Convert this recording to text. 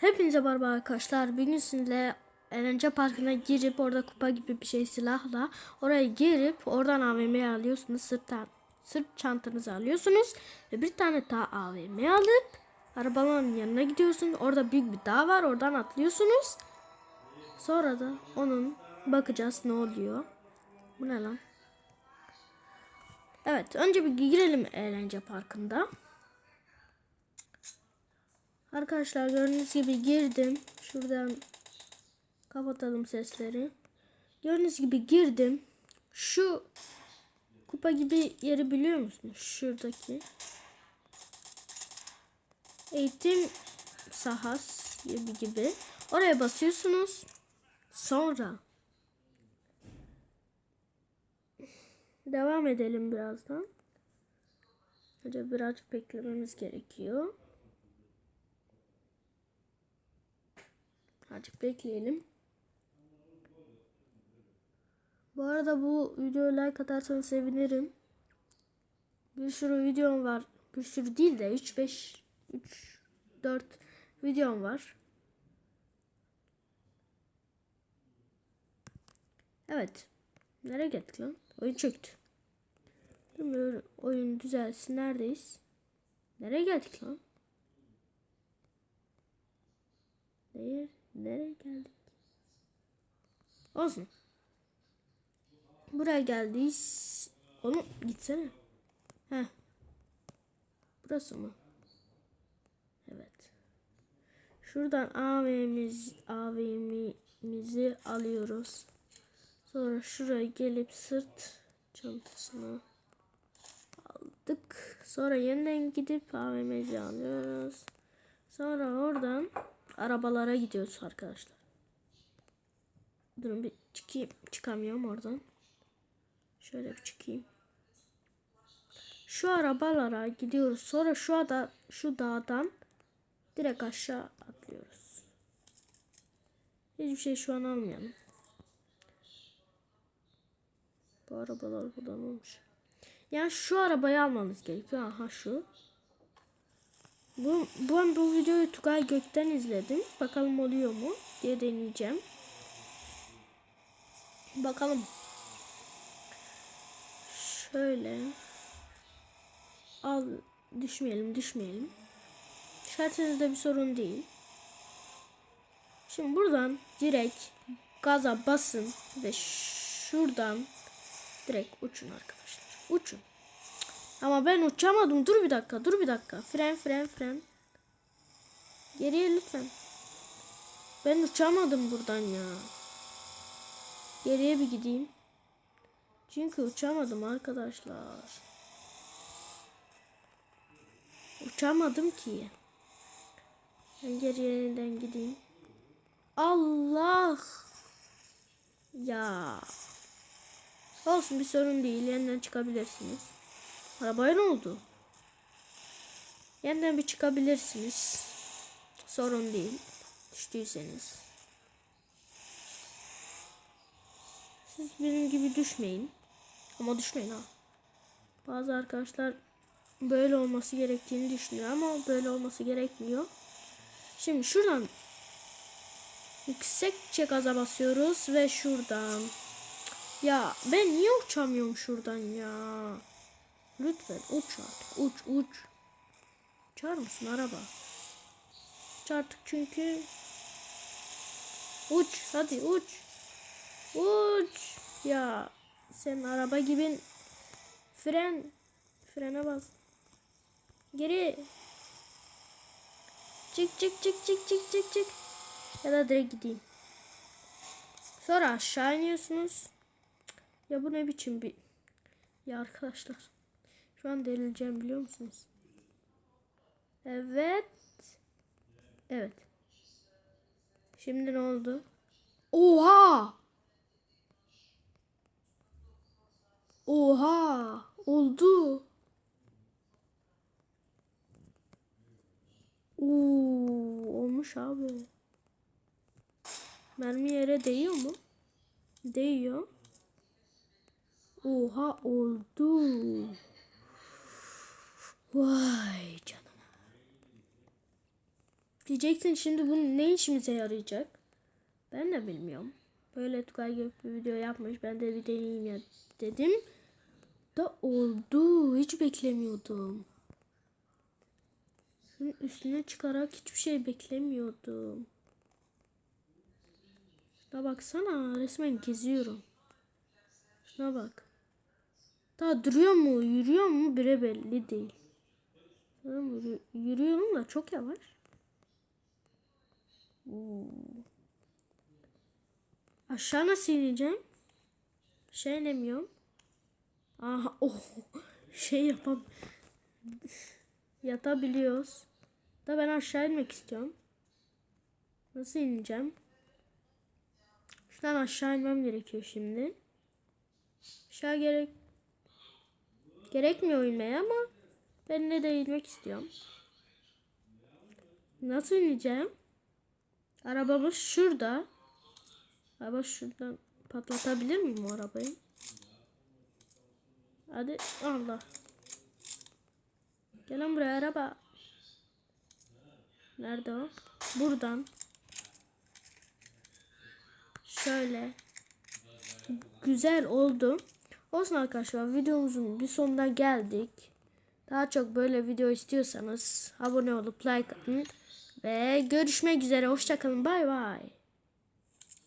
Hepinize merhaba arkadaşlar. Bugün sizinle eğlence parkına girip orada kupa gibi bir şey silahla oraya girip oradan AVM'yi alıyorsunuz. Sırttan, sırt çantanızı alıyorsunuz ve bir tane daha AVM alıp arabanın yanına gidiyorsunuz. Orada büyük bir dağ var. Oradan atlıyorsunuz. Sonra da onun bakacağız ne oluyor. Bu ne lan? Evet önce bir girelim eğlence parkında. Arkadaşlar gördüğünüz gibi girdim. Şuradan kapatalım sesleri. Gördüğünüz gibi girdim. Şu kupa gibi yeri biliyor musunuz? Şuradaki. Eğitim sahası gibi gibi. Oraya basıyorsunuz. Sonra devam edelim birazdan. Önce birazcık beklememiz gerekiyor. Azıcık bekleyelim. Bu arada bu videoya like atarsanız sevinirim. Bir sürü videom var. Bir sürü değil de 3 5 3 4 videom var. Evet. Nereye gittik lan? Oyun çöktü. Bilmiyorum. Oyun düzelsin. Neredeyiz? Nereye geldik lan? Nereye, nereye geldik? Olsun. Buraya geldiyiz. Oğlum gitsene. Heh. Burası mı? Evet. Şuradan AVM'miz, AVM'mizi alıyoruz. Sonra şuraya gelip sırt çantasını aldık. Sonra yeniden gidip AVM'mizi alıyoruz. Sonra oradan arabalara gidiyoruz arkadaşlar. Durun bir çıkayım. Çıkamıyorum oradan. Şöyle bir çıkayım. Şu arabalara gidiyoruz. Sonra şu ada şu dağdan direkt aşağı atlıyoruz. Hiçbir şey şu an almayalım. Bu arabalar buradan olmuş. Yani şu arabayı almamız gerekiyor. Aha şu. Bu, bu, bu videoyu Tugay Gök'ten izledim. Bakalım oluyor mu diye deneyeceğim. Bakalım. Şöyle. Al düşmeyelim düşmeyelim. Şartınızda bir sorun değil. Şimdi buradan direkt gaza basın ve şuradan direkt uçun arkadaşlar. Uçun. Ama ben uçamadım. Dur bir dakika. Dur bir dakika. Fren fren fren. Geriye lütfen. Ben uçamadım buradan ya. Geriye bir gideyim. Çünkü uçamadım arkadaşlar. Uçamadım ki. Ben geriden gideyim. Allah. Ya. Olsun bir sorun değil. Yeniden çıkabilirsiniz. Arabaya ne oldu? Yeniden bir çıkabilirsiniz. Sorun değil. Düştüyseniz. Siz benim gibi düşmeyin. Ama düşmeyin ha. Bazı arkadaşlar böyle olması gerektiğini düşünüyor ama böyle olması gerekmiyor. Şimdi şuradan yüksekçe gaza basıyoruz ve şuradan. Ya ben niye uçamıyorum şuradan ya? Lütfen uç artık. Uç uç. Uçar mısın araba? Uç artık çünkü. Uç hadi uç. Uç. Ya sen araba gibi fren frene bas. Geri. Çık çık çık çık çık çık çık. Ya da direkt gideyim. Sonra aşağı iniyorsunuz. Ya bu ne biçim bir... Ya arkadaşlar. Şu an delireceğim biliyor musunuz? Evet. Evet. Şimdi ne oldu? Oha! Oha! Oldu. Oo, olmuş abi. Mermi yere değiyor mu? Değiyor. Oha oldu. Vay canına. Diyeceksin şimdi bu ne işimize yarayacak? Ben de bilmiyorum. Böyle Tugay gibi bir video yapmış. Ben de bir deneyeyim ya dedim. Da oldu. Hiç beklemiyordum. Şunun üstüne çıkarak hiçbir şey beklemiyordum. Da baksana resmen geziyorum. Şuna bak. Daha duruyor mu, yürüyor mu bire belli değil. Yürüyorum da çok yavaş. Aşağı nasıl ineceğim? Şey inemiyorum. Aha, oh, şey yapam. Yatabiliyoruz. Da ben aşağı inmek istiyorum. Nasıl ineceğim? Şuradan aşağı inmem gerekiyor şimdi. Aşağı gerek gerekmiyor inmeye ama ben ne de inmek istiyorum. Nasıl ineceğim? Arabamız şurada. Araba şuradan patlatabilir miyim o arabayı? Hadi Allah. Gel lan buraya araba. Nerede o? Buradan. Şöyle. Güzel oldu. Olsun arkadaşlar videomuzun bir sonuna geldik. Daha çok böyle video istiyorsanız abone olup like atın. Ve görüşmek üzere. Hoşçakalın. Bay bay.